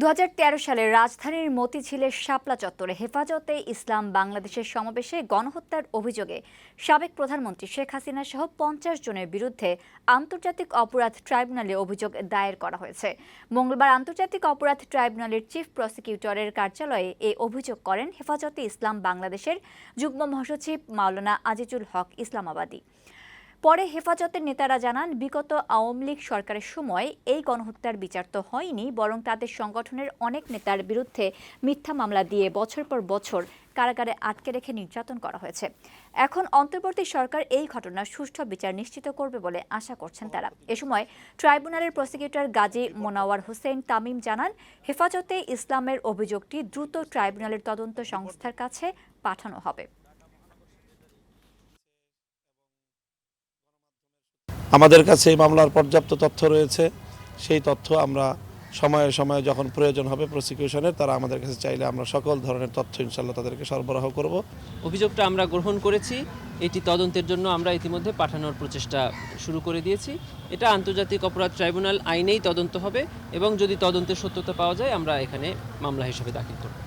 দু সালে রাজধানীর মতিঝিলের শাপলা চত্বরে হেফাজতে ইসলাম বাংলাদেশের সমাবেশে গণহত্যার অভিযোগে সাবেক প্রধানমন্ত্রী শেখ হাসিনা সহ পঞ্চাশ জনের বিরুদ্ধে আন্তর্জাতিক অপরাধ ট্রাইব্যুনালে অভিযোগ দায়ের করা হয়েছে। মঙ্গলবার আন্তর্জাতিক অপরাধ ট্রাইব্যুনালের চিফ প্রসিকিউটরের কার্যালয়ে এই অভিযোগ করেন হেফাজতে ইসলাম বাংলাদেশের যুগ্ম মহাসচিব মাওলানা আজিজুল হক ইসলামাবাদী। পরে হেফাজতের নেতারা জানান, বিগত আওয়ামী লীগ সরকারের সময় এই গণহত্যার বিচার তো হয়নি, বরং তাদের সংগঠনের অনেক নেতার বিরুদ্ধে মিথ্যা মামলা দিয়ে বছর পর বছর কারাগারে আটকে রেখে নির্যাতন করা হয়েছে। এখন অন্তর্বর্তী সরকার এই ঘটনার সুষ্ঠু বিচার নিশ্চিত করবে বলে আশা করছেন তারা। এ সময় ট্রাইব্যুনালের প্রসিকিউটর গাজী মোনাওয়ার হোসেন তামিম জানান, হেফাজতে ইসলামের অভিযোগটি দ্রুত ট্রাইব্যুনালের তদন্ত সংস্থার কাছে পাঠানো হবে। আমাদের কাছে এই মামলার পর্যাপ্ত তথ্য রয়েছে। সেই তথ্য আমরা সময়ে সময়ে যখন প্রয়োজন হবে প্রসিকিউশনের তারা আমাদের কাছে চাইলে আমরা সকল ধরনের তথ্য ইনশাল্লাহ তাদেরকে সরবরাহ করব। অভিযোগটা আমরা গ্রহণ করেছি। এটি তদন্তের জন্য আমরা ইতিমধ্যে পাঠানোর প্রচেষ্টা শুরু করে দিয়েছি। এটা আন্তর্জাতিক অপরাধ ট্রাইব্যুনাল আইনেই তদন্ত হবে এবং যদি তদন্তের সত্যতা পাওয়া যায়, আমরা এখানে মামলা হিসেবে দাখিল করব।